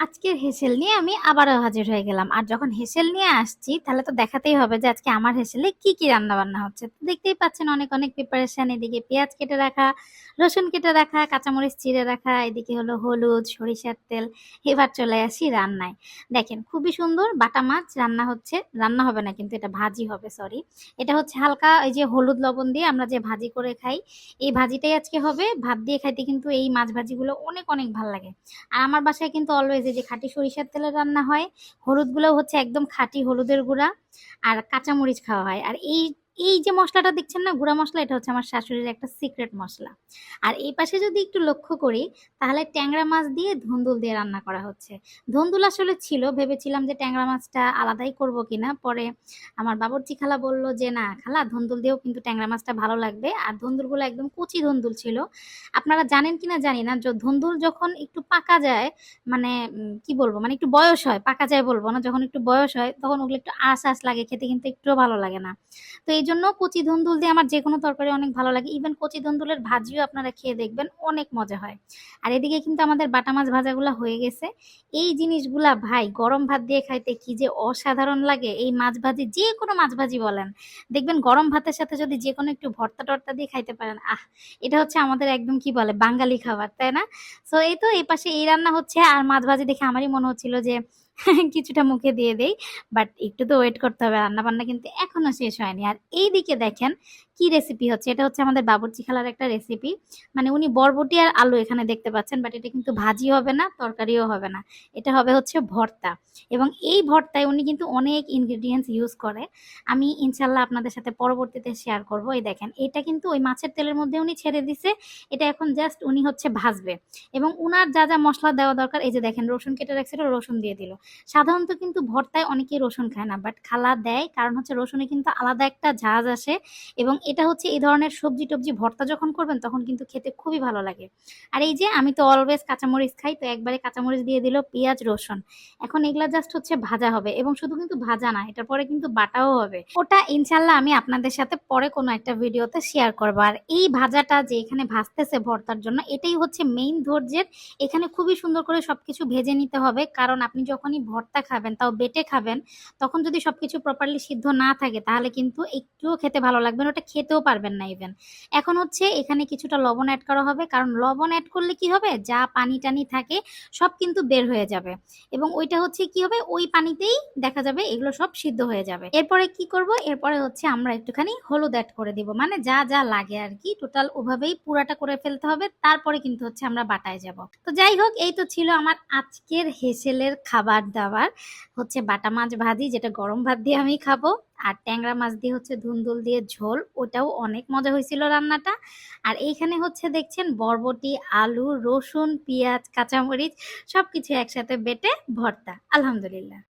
আজকের হেসেল নিয়ে আমি আবারও হাজির হয়ে গেলাম। আর যখন হেসেল নিয়ে আসছি, তাহলে তো দেখাতেই হবে যে আজকে আমার হেসেলে কি কি রান্না বান্না হচ্ছে দেখতেই পাচ্ছেন অনেক অনেক প্রিপারেশন এদিকে পেঁয়াজ কেটে রাখা, রসুন কেটে রাখা, কাঁচামরিচ চিড়ে রাখা, এদিকে হলো হলুদ, সরিষার তেল, এবার চলে আসি রান্নায়। দেখেন, খুবই সুন্দর বাটা মাছ রান্না হচ্ছে। রান্না হবে না কিন্তু এটা ভাজি হবে সরি এটা হচ্ছে হালকা এই যে হলুদ লবণ দিয়ে আমরা যে ভাজি করে খাই, এই ভাজিটাই আজকে হবে। ভাত দিয়ে খাইতে কিন্তু এই মাছ ভাজিগুলো অনেক অনেক ভালো লাগে। আর আমার বাসায় কিন্তু অলওয়েজ এই যে খাঁটি সরিষার তেলে রান্না হয় হলুদগুলো হচ্ছে একদম খাঁটি হলুদের গুঁড়া আর কাঁচামরিচ খাওয়া হয়। আর এই এই যে মশলাটা দেখছেন না, গুঁড়া মশলা, এটা হচ্ছে আমার শাশুড়ির একটা সিক্রেট মশলা। আর এই পাশে যদি একটু লক্ষ্য করি, তাহলে ট্যাংরা মাছ দিয়ে ধুন্দুল দিয়ে রান্না করা হচ্ছে। ধুন্দুল আসলে ছিল, ভেবেছিলাম যে ট্যাংরা মাছটা আলাদাই করব কিনা। পরে আমার বাবরচি খালা বলল যে, না খালা, ধুন্দুল দিয়েও কিন্তু ট্যাংরা মাছটা ভালো লাগবে। আর ধুন্দুলগুলো একদম কুচি ধুন্দুল ছিল। আপনারা জানেন কিনা জানি না ধুন্দুল যখন একটু পাকা যায় মানে কি বলব মানে একটু বয়স হয়, পাকা যায় বলব না, যখন একটু বয়স হয়, তখন ওগুলো একটু আঁশ আঁশ লাগে, খেতে কিন্তু একটুও ভালো লাগে না। তো এই জন্য কচি ধুন্দুল দিয়ে আমার যে কোনো তরকারি অনেক ভালো লাগে। ইভেন কচি ধুন্দুলের ভাজিও আপনারা খেয়ে দেখবেন, অনেক মজা হয়। আর এদিকে কিন্তু আমাদের বাটা মাছ ভাজাগুলো হয়ে গেছে। এই জিনিসগুলা ভাই গরম ভাত দিয়ে খাইতে কি যে অসাধারণ লাগে। এই মাছ ভাজি যে কোনো মাছ ভাজি বলেন। দেখবেন গরম ভাতের সাথে যদি যে কোনো একটু ভর্তা টর্তা দিয়ে খাইতে পারেন, আহ, এটা হচ্ছে আমাদের একদম কি বলে, বাঙালি খাবার, তাই না? সো এই তো এই পাশে এই রান্না হচ্ছে। আর মাছ ভাজি দেখে আমারই মনে হচ্ছিল যে কিছুটা মুখে দিয়ে দেই বাট একটু তো ওয়েট করতে হবে রান্না বান্না কিন্তু এখনও শেষ হয়নি। আর এই দিকে দেখেন কি রেসিপি হচ্ছে, এটা হচ্ছে আমাদের বাবুর্চি খালার একটা রেসিপি মানে উনি বরবটি আর আলু এখানে দেখতে পাচ্ছেন বাট এটা কিন্তু ভাজি হবে না, তরকারিও হবে না, এটা হবে হচ্ছে ভর্তা। এবং এই ভর্তায় উনি কিন্তু অনেক ইনগ্রিডিয়েন্টস ইউজ করে। আমি ইনশাল্লাহ আপনাদের সাথে পরবর্তীতে শেয়ার করব, এই দেখেন, এটা কিন্তু ওই মাছের তেলের মধ্যে উনি ছেড়ে দিছে, এটা এখন জাস্ট উনি হচ্ছে ভাজবে। এবং উনার যা যা মশলা দেওয়া দরকার, এই যে দেখেন, রসুন কেটে রাখছিল রসুন দিয়ে দিল। সাধারণত কিন্তু ভর্তায় অনেকেই রসুন খায় না বাট খালা দেয়। কারণ হচ্ছে রসুনে কিন্তু আলাদা একটা ঝাঁজ আসে এবং এটা হচ্ছে এই ধরনের সবজি টবজি ভর্তা যখন করবেন তখন কিন্তু খেতে খুবই ভালো লাগে। আর এই যে আমি তো অলওয়েজ কাঁচামরিচ খাই, তো একবারে কাঁচামরিচ দিয়ে দিল পেঁয়াজ, রসুন। এখন এগুলা জাস্ট হচ্ছে ভাজা হবে এবং শুধু কিন্তু ভাজা না, এটার পরে কিন্তু বাটাও হবে। ওটা ইনশাল্লাহ আমি আপনাদের সাথে পরে কোনো একটা ভিডিওতে শেয়ার করব। আর এই ভাজাটা যে এখানে ভাজতেছে ভর্তার জন্য, এটাই হচ্ছে মেইন ধৈর্যের, এখানে খুবই সুন্দর করে সবকিছু ভেজে নিতে হবে। কারণ আপনি যখনই ভর্তা খাবেন, তাও বেটে খাবেন, তখন যদি সবকিছু প্রপারলি সিদ্ধ না থাকে, তাহলে কিন্তু একটুও খেতে ভালো লাগবে না, ওটা খেতেও পারবেন না ইভেন এখন হচ্ছে এখানে কিছুটা লবণ অ্যাড করা হবে, কারণ লবণ অ্যাড করলে কি হবে? যা পানি টানি থাকে, সব কিন্তু বের হয়ে যাবে। এবং ওইটা হচ্ছে কি হবে? ওই পানিতেই দেখা যাবে এগুলো সব সিদ্ধ হয়ে যাবে। এরপরে কি করব? এরপরে হচ্ছে আমরা একটুখানি হলুদ অ্যাড করে দিব। মানে যা যা লাগে আর কি টোটাল ওভাবেই পুরাটা করে ফেলতে হবে, তারপরে কিন্তু হচ্ছে আমরা বাটায় যাব। তো যাই হোক, এই তো ছিল আমার আজকের হেসেলের খাবার দাবার হচ্ছে বাটা মাছ ভাজি, যেটা গরম ভাত দিয়ে আমি খাব, আর ট্যাংরা মাছ দিয়ে হচ্ছে ধুন্দুল দিয়ে ঝোল, ওটাও অনেক মজা হয়েছিল রান্নাটা। আর এইখানে হচ্ছে দেখছেন বরবটি, আলু, রসুন, পেঁয়াজ, কাঁচামরিচ সব কিছু একসাথে বেটে ভর্তা, আলহামদুলিল্লাহ।